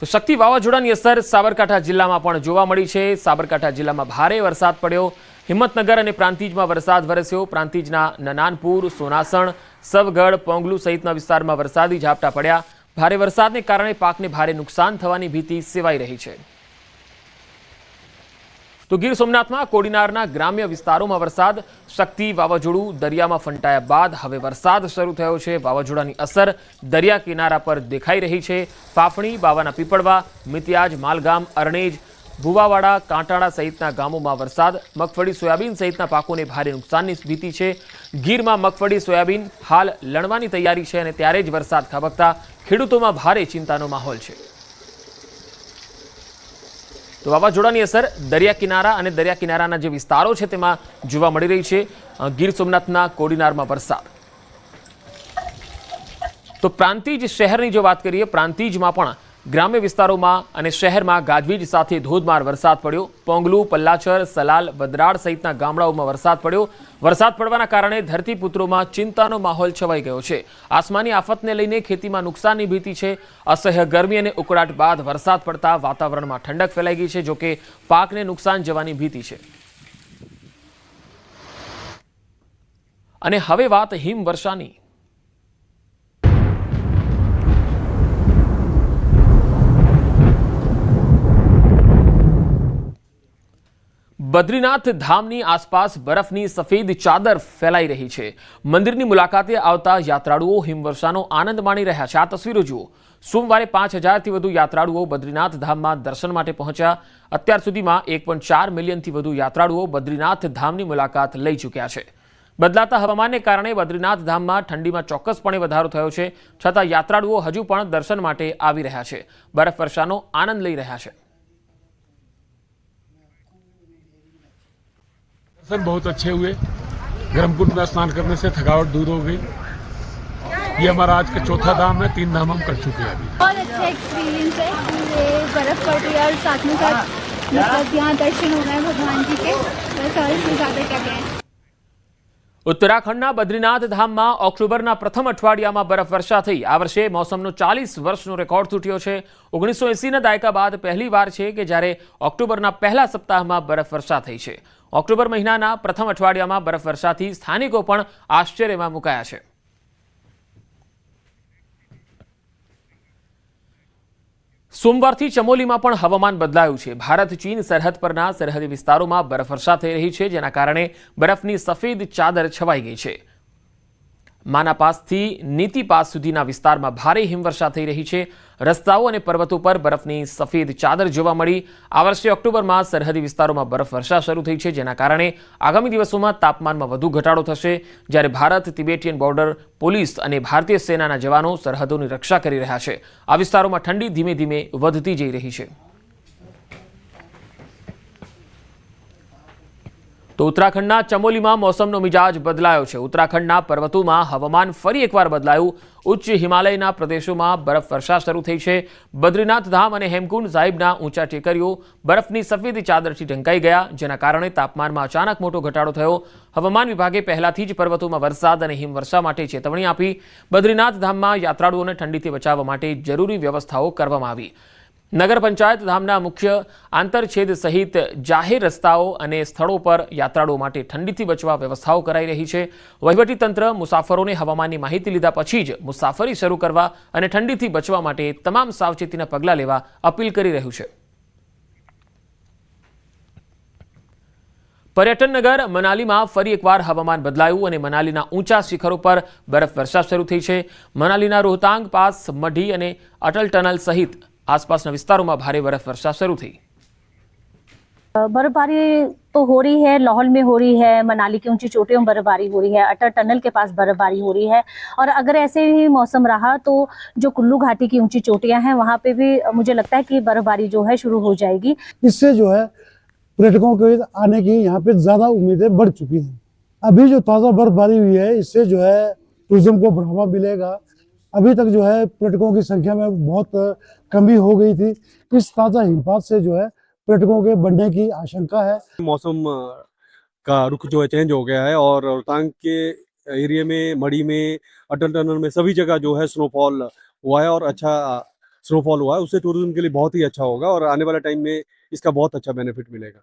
તો શક્તિ વાવાઝોડાની અસર સાબરકાંઠા જિલ્લામાં પણ જોવા મળી છે. સાબરકાંઠા જિલ્લામાં ભારે વરસાદ પડ્યો. હિંમતનગર અને પ્રાંતિજમાં વરસાદ વરસ્યો. પ્રાંતિજના નનાનપુર, સોનાસણ, સવગઢ, પોંગલુ સહિતના વિસ્તારમાં વરસાદી ઝાપટા પડ્યા. ભારે વરસાદને કારણે પાકને ભારે નુકસાન થવાની ભીતિ સેવાઈ રહી છે. તો ગીર સોમનાથમાં કોડીનારના ગ્રામ્ય વિસ્તારોમાં વરસાદ, શક્તિ વાવાઝોડું દરિયામાં ફંટાયા બાદ હવે વરસાદ શરૂ થયો છે. વાવાઝોડાની અસર દરિયા કિનારા પર દેખાઈ રહી છે. ફાફણી, બાવાના પીપળવા, મિતિયાજ, માલગામ, અરણેજ, ભુવાવાડા, કાંટાળા સહિતના ગામોમાં વરસાદ, મગફળી, સોયાબીન સહિતના પાકોને ભારે નુકસાનની ભીતિ છે. ગીરમાં મગફળી, સોયાબીન હાલ લણવાની તૈયારી છે અને ત્યારે જ વરસાદ ખાબકતા ખેડૂતોમાં ભારે ચિંતાનો માહોલ છે. તો વાવાઝોડાની અસર દરિયા કિનારા અને દરિયા કિનારાના જે વિસ્તારો છે તેમાં જોવા મળી રહી છે. ગીર સોમનાથના કોડીનારમાં વરસાદ. તો પ્રાંતિજ શહેરની જો વાત કરીએ, પ્રાંતિજમાં પણ ગ્રામ્ય વિસ્તારોમાં અને શહેરમાં ગાજવીજ સાથે ધોધમાર વરસાદ પડ્યો. પોંગલુ પલ્લાચર સલાલ, વદરાડ સહિતના ગામડાઓમાં વરસાદ પડ્યો. વરસાદ પડવાના કારણે ધરતીપુત્રોમાં ચિંતાનો માહોલ છવાઈ ગયો છે. આસમાની આફતને લઈને ખેતીમાં નુકસાનની ભીતિ છે. અસહ્ય ગરમી અને ઉકળાટ બાદ વરસાદ પડતા વાતાવરણમાં ઠંડક ફેલાઈ ગઈ છે જોકે પાકને નુકસાન જવાની ભીતિ છે. અને હવે વાત હિમવર્ષાની. બદ્રીનાથ ધામની આસપાસ બરફની સફેદ ચાદર ફેલાઈ રહી છે. મંદિરની મુલાકાતે આવતા યાત્રાળુઓ હિમવર્ષાનો આનંદ માણી રહ્યા છે. આ તસવીરો જુઓ. સોમવારે પાંચ હજારથી વધુ યાત્રાળુઓ બદ્રીનાથ ધામમાં દર્શન માટે પહોંચ્યા. અત્યાર સુધીમાં એક પોઈન્ટ ચાર મિલિયનથી વધુ યાત્રાળુઓ બદ્રીનાથ ધામની મુલાકાત લઈ ચૂક્યા છે. બદલાતા હવામાનને કારણે બદ્રીનાથ ધામમાં ઠંડીમાં ચોક્કસપણે વધારો થયો છે. છતાં યાત્રાળુઓ હજુ પણ દર્શન માટે આવી રહ્યા છે. બરફવર્ષાનો આનંદ લઈ રહ્યા છે. दर्शन बहुत अच्छे हुए। ब्रह्मकुंड में स्नान करने से थकावट दूर हो गई। ये हमारा आज का चौथा धाम है, तीन धाम हम कर चुके हैं अभी। बहुत अच्छा एक्सपीरियंस है। ये बर्फ़ पड़ रही है और साथ में साथ मतलब यहाँ दर्शन हो रहे हैं भगवान जी के। सारे से ज़्यादा ज़्यादा रहे कहें ઉત્તરાખંડના બદ્રીનાથ ધામમાં ઓક્ટોબરના પ્રથમ અઠવાડિયામાં બરફવર્ષા થઈ. આ વર્ષે મોસમનો ચાલીસ વર્ષનો રેકોર્ડ તૂટ્યો છે. ઓગણીસો એંસીના દાયકા બાદ પહેલી વાર છે કે જ્યારે ઓક્ટોબરના પહેલા સપ્તાહમાં બરફવર્ષા થઈ છે. ઓક્ટોબર મહિનાના પ્રથમ અઠવાડિયામાં બરફવર્ષાથી સ્થાનિકો પણ આશ્ચર્યમાં મુકાયા છે. સોમવારથી ચમોલીમાં પણ હવામાન બદલાયું છે. ભારત, ચીન, સરહદ પરના સરહદી વિસ્તારોમાં બરફવર્ષા થઈ રહી છે, જેના કારણે બરફની સફેદ ચાદર છવાઈ ગઈ છે. માના પાસથી નીતિ પાસ સુધીના વિસ્તારમાં ભારે હિમવર્ષા થઈ રહી છે. રસ્તાઓ અને પર્વતો પર બરફની સફેદ ચાદર જોવા મળી. આ વર્ષે ઓક્ટોબરમાં સરહદી વિસ્તારોમાં બરફવર્ષા શરૂ થઈ છે, જેના કારણે આગામી દિવસોમાં તાપમાનમાં વધુ ઘટાડો થશે. જ્યારે ભારત, તિબેટિયન બોર્ડર, પોલીસ અને ભારતીય સેનાના જવાનો સરહદોની રક્ષા કરી રહ્યા છે. આ વિસ્તારોમાં ઠંડી ધીમે ધીમે વધતી જઈ રહી છે. તો ઉત્તરાખંડના ચમોલીમાં મોસમનો મિજાજ બદલાયો છે. ઉત્તરાખંડના પર્વતોમાં હવામાન ફરી એકવાર બદલાયું. ઉચ્ચ હિમાલયના પ્રદેશોમાં બરફવર્ષા શરૂ થઈ છે. બદ્રીનાથ ધામ અને હેમકુંડ સાહિબના ઊંચા ટેકરીઓ બરફની સફેદ ચાદરથી ઢંકાઈ ગયા, જેના કારણે તાપમાનમાં અચાનક મોટો ઘટાડો થયો. હવામાન વિભાગે પહેલાથી જ પર્વતોમાં વરસાદ અને હિમવર્ષા માટે ચેતવણી આપી. બદ્રીનાથ ધામમાં યાત્રાળુઓને ઠંડીથી બચાવવા માટે જરૂરી વ્યવસ્થાઓ કરવામાં આવી. નગર પંચાયત ધામના મુખ્ય આંતરછેદ સહિત જાહેર રસ્તાઓ અને સ્થળો પર યાત્રાળુઓ માટે ઠંડીથી બચવા વ્યવસ્થાઓ કરાઈ રહી છે. વહીવટીતંત્ર મુસાફરોને હવામાનની માહિતી લીધા પછી જ મુસાફરી શરૂ કરવા અને ઠંડીથી બચવા માટે તમામ સાવચેતીના પગલાં લેવા અપીલ કરી રહ્યું છે. પર્યટન નગર મનાલીમાં ફરી એકવાર હવામાન બદલાયું અને મનાલીના ઊંચા શિખરો પર બરફવર્ષા શરૂ થઈ છે. મનાલીના રોહતાંગ પાસ, મઢી અને અટલ ટનલ સહિત આસપાસના વિસ્તારોમાં ભારે બરફવર્ષા શરૂ થઈ बर्फबारी तो हो रही है लाहौल में हो रही है मनाली की ऊंची चोटियों में बर्फबारी हो रही है अटल टनल के पास बर्फबारी हो रही है और अगर ऐसे ही मौसम रहा तो जो कुल्लू घाटी की ऊंची चोटियां हैं वहां पे भी मुझे लगता है कि बर्फबारी जो है शुरू हो जाएगी इससे जो है पर्यटकों के आने की यहाँ पे ज्यादा उम्मीदें बढ़ चुकी हैं अभी जो ताज़ा बर्फबारी हुई है इससे जो है टूरिज्म को बढ़ावा मिलेगा अभी तक जो है पर्यटकों की संख्या में बहुत कमी हो गई थी। इस ताज़ा हिमपात से जो है पर्यटकों के बढ़ने की आशंका है? मौसम का रुख जो है चेंज हो गया है और रोहतांग के एरिया में मड़ी में, अटल टनल में सभी जगह जो है स्नोफॉल हुआ है और अच्छा स्नोफॉल हुआ है। उससे टूरिज़्म के लिए बहुत ही अच्छा होगा और आने वाले टाइम में इसका बहुत अच्छा बेनिफिट मिलेगा।